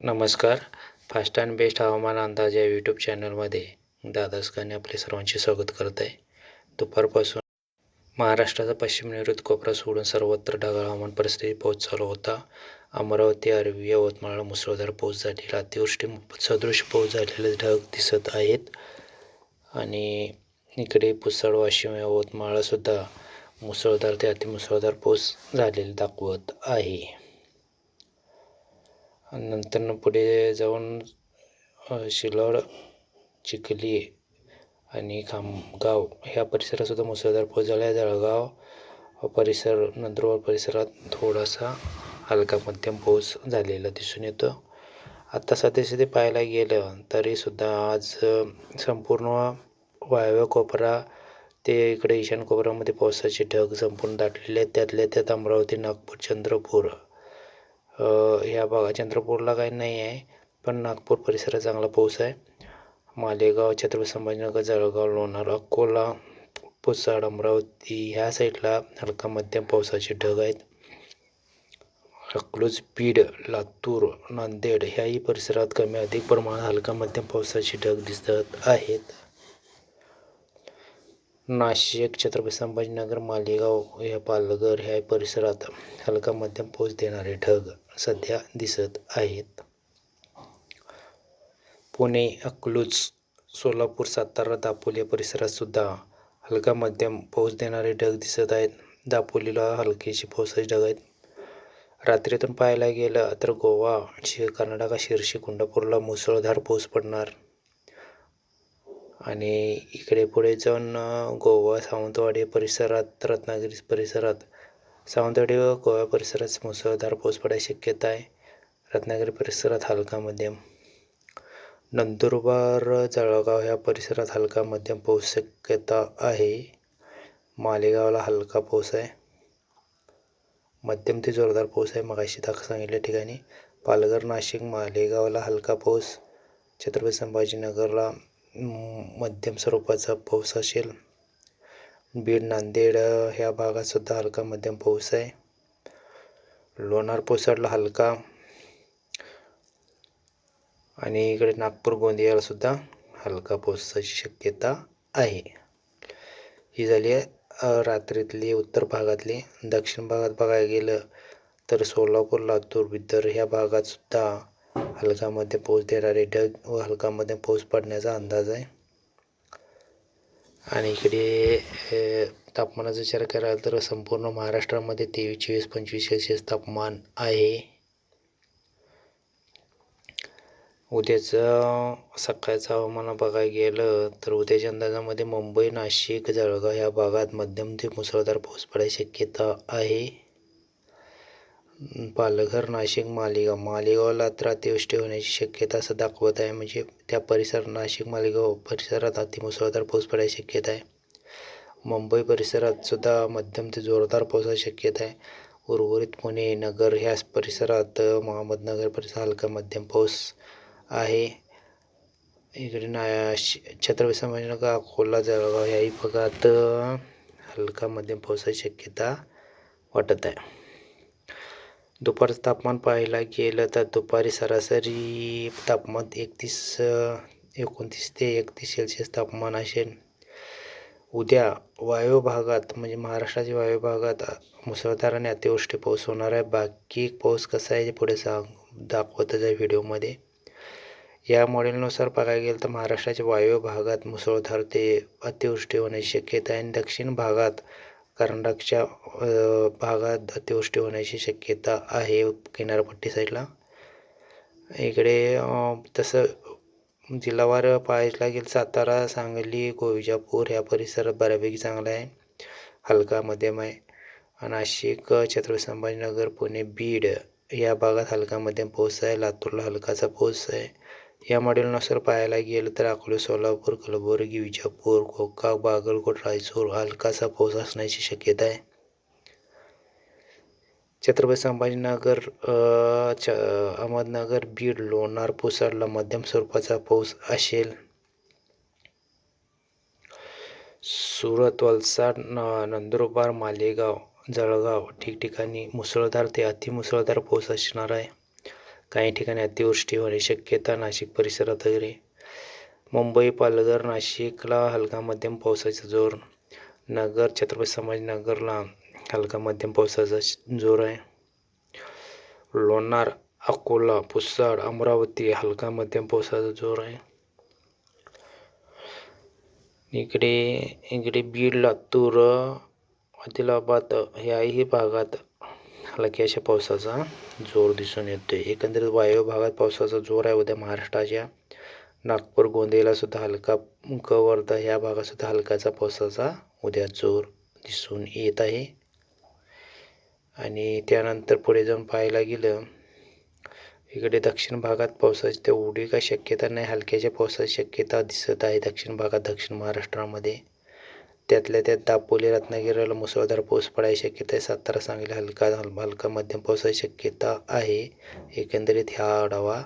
नमस्कार. Fast and best हवामान अंदाज या यूट्यूब चॅनलमध्ये दादासकाने आपले सर्वांचे स्वागत करत आहे दुपारपासून महाराष्ट्राचा पश्चिम नैऋत्य कोपरा सोडून सर्वत्र ढगाळ हवामान परिस्थिती पाऊस चालू होता. अमरावती अरवी यवतमाळला मुसळधार पाऊस झालेला अतिवृष्टी सदृश पाऊस झालेले ढग दिसत आहेत. आणि इकडे पुसळ वाशिम यवतमाळसुद्धा मुसळधार ते अतिमुसळधार पाऊस झालेला दाखवत आहे. आणि नंतर पुढे जाऊन अ, शिलोड चिखली आणि खामगाव ह्या परिसरातसुद्धा मुसळधार पाऊस झाला. आहे जळगाव परिसर नंदुरबार परिसरात थोडासा हलका मध्यम पाऊस झालेला दिसून येतो. आत्ता सध्यास्थिती पाहायला गेलं तरीसुद्धा आज संपूर्ण वायव्य कोपरा ते इकडे ईशान कोपऱ्यामध्ये पावसाचे ढग संपूर्ण दाटलेले आहेत. त्यातल्या त्यात अमरावती नागपूर चंद्रपूर ह्या भागात चंद्रपूरला काही नाही आहे पण नागपूर परिसरात चांगला पाऊस आहे. मालेगाव छत्रपती संभाजीनगर जळगाव लोणार अकोला पुसाड अमरावती ह्या साईडला हलका मध्यम पावसाचे ढग आहेत. अकलूज बीड लातूर नांदेड ह्याही परिसरात कमी अधिक प्रमाणात हलका मध्यम पावसाचे ढग दिसत आहेत. नाशिक छत्रपती संभाजीनगर मालेगाव या पालघर ह्या परिसरात हलका मध्यम पाऊस देणारे ढग. सध्या दिसत आहेत. पुणे अकलूज सोलापूर सातारा दापोली परिसरात सुद्धा हलका मध्यम पाऊस देणारे ढग दिसत आहेत. दापोलीला हलकेचे पावसाचे ढग आहेत. रात्रीतून पाहायला गेलं तर गोवा शि कर्नाटका शिर्शी कुंडापूरला मुसळधार पाऊस पडणार. आणि इकडे पुढे जाऊन गोवा सावंतवाडी परिसरात रत्नागिरी परिसरात सावंतवाडी व गोवा परिसरात मुसळधार पाऊस पडायची शक्यता आहे. रत्नागिरी परिसरात हलका मध्यम. नंदुरबार जळगाव ह्या परिसरात हलका मध्यम पाऊस शक्यता आहे. मालेगावला हलका पाऊस आहे. मध्यम ते जोरदार पाऊस आहे. मगाशी दाख सांगितल्या ठिकाणी पालघर नाशिक मालेगावला हलका पाऊस. छत्रपती संभाजीनगरला मध्यम स्वरूपाचा पाऊस असेल. बीड नांदेड ह्या भागात सुद्धा हलका मध्यम पाऊस आहे. लोणार पोसाडला हलका. आणि इकडे नागपूर गोंदियाला सुद्धा हलका पावसाची शक्यता आहे. ही झाली आहे रात्रीतली उत्तर भागातली. दक्षिण भागात बघायला गेलं तर सोलापूर लातूर बिदर ह्या भागात सुद्धा हलकामध्ये पाऊस देणारे ढग व हलकामध्ये पाऊस पडण्याचा अंदाज आहे. आणि इकडे तापमानाचा विचार कराल तर संपूर्ण महाराष्ट्रामध्ये तेवीस चोवीस पंचवीस सेल्सिअस तापमान आहे. उद्याचं सकाळचं हवामान बघायला गेलं तर उद्याच्या अंदाजामध्ये मुंबई नाशिक जळगाव ह्या भागात मध्यम ते मुसळधार पाऊस पडायची शक्यता आहे. पालघर नाशिक मालेगाव. मालेगावला तर अतिवृष्टी होण्याची शक्यता असं दाखवत आहे. म्हणजे त्या परिसर नाशिक मालेगाव परिसरात अतिमुसळधार पाऊस पडायची शक्यता आहे. मुंबई परिसरात सुद्धा मध्यम ते जोरदार पावसाची शक्यता आहे. उर्वरित पुणे नगर ह्या परिसरात अहमदनगर परिसरात हलका मध्यम पाऊस आहे. इकडे ना संभाजी छत्रपती संभाजीनगर अकोला जळगाव ह्याही भागात हलका मध्यम पावसाची शक्यता वाटत आहे. दुपारचं तापमान पाहायला गेलं तर दुपारी सरासरी तापमान एकतीस एकोणतीस ते एकतीस सेल्सिअस तापमान असेल. उद्या वायव्य भागात म्हणजे महाराष्ट्राच्या वायव्य भागात मुसळधार आणि अतिवृष्टी पाऊस होणार आहे. बाकी पाऊस कसा आहे ते पुढे सांग दाखवतच आहे व्हिडिओमध्ये. या मॉडेलनुसार बघायला गेलं तर महाराष्ट्राच्या वायव्य भागात मुसळधार ते अतिवृष्टी होण्याची शक्यता आहे. आणि दक्षिण भागात कर्नाटकच्या भागात अतिवृष्टी होण्याची शक्यता आहे किनारपट्टी साईडला. इकडे तसं जिल्हावार पाहायला गेलं सातारा सांगली कोविजापूर ह्या परिसरात बऱ्यापैकी चांगला आहे. हलका मध्यम आहे. नाशिक छत्रपती संभाजीनगर पुणे बीड या भागात हलका मध्यम पाऊस आहे. लातूरला हलकाचा पाऊस आहे. या मॉडेलनुसार पाहायला गेलं तर अकोले सोलापूर कलबुर्गी विजापूर गोकाक बागलकोट रायचूर हलकासा पाऊस असण्याची शक्यता आहे. छत्रपती संभाजीनगर अहमदनगर बीड लोणार पुसडला मध्यम स्वरूपाचा पाऊस असेल. सुरत वलसाड न नंदुरबार मालेगाव जळगाव ठिकठिकाणी मुसळधार ते अतिमुसळधार पाऊस असणार आहे. काही ठिकाणी अतिवृष्टी होण्याची शक्यता नाशिक परिसरात वगैरे. मुंबई पालघर नाशिकला हलका मध्यम पावसाचा जोर. नगर छत्रपती संभाजीनगरला हलका मध्यम पावसाचा जोर आहे. लोणार अकोला पुसाड अमरावती हलका मध्यम पावसाचा जोर आहे. इकडे इकडे बीड लातूर आदिलाबाद याही भागात हलक्याशा पावसाचा जोर दिसून येतो आहे एकंदरीत वायव्य भागात पावसाचा जोर आहे. उद्या महाराष्ट्राच्या नागपूर गोंदियाला सुद्धा हलका क वर्धा ह्या भागात सुद्धा हलकाचा पावसाचा उद्या जोर दिसून येत आहे. आणि त्यानंतर पुढे जाऊन पाहायला गेलं इकडे दक्षिण भागात पावसाची तेवढी काही शक्यता नाही. हलक्याच्या पावसाची शक्यता दिसत आहे. दक्षिण भागात दक्षिण महाराष्ट्रामध्ये त्यातल्या त्यात दापोली रत्नागिरीला मुसळधार पाऊस पडायची शक्यता आहे. सातारा सांगली हलका हलका मध्यम पावसाची शक्यता आहे. एकंदरीत ह्या आढावा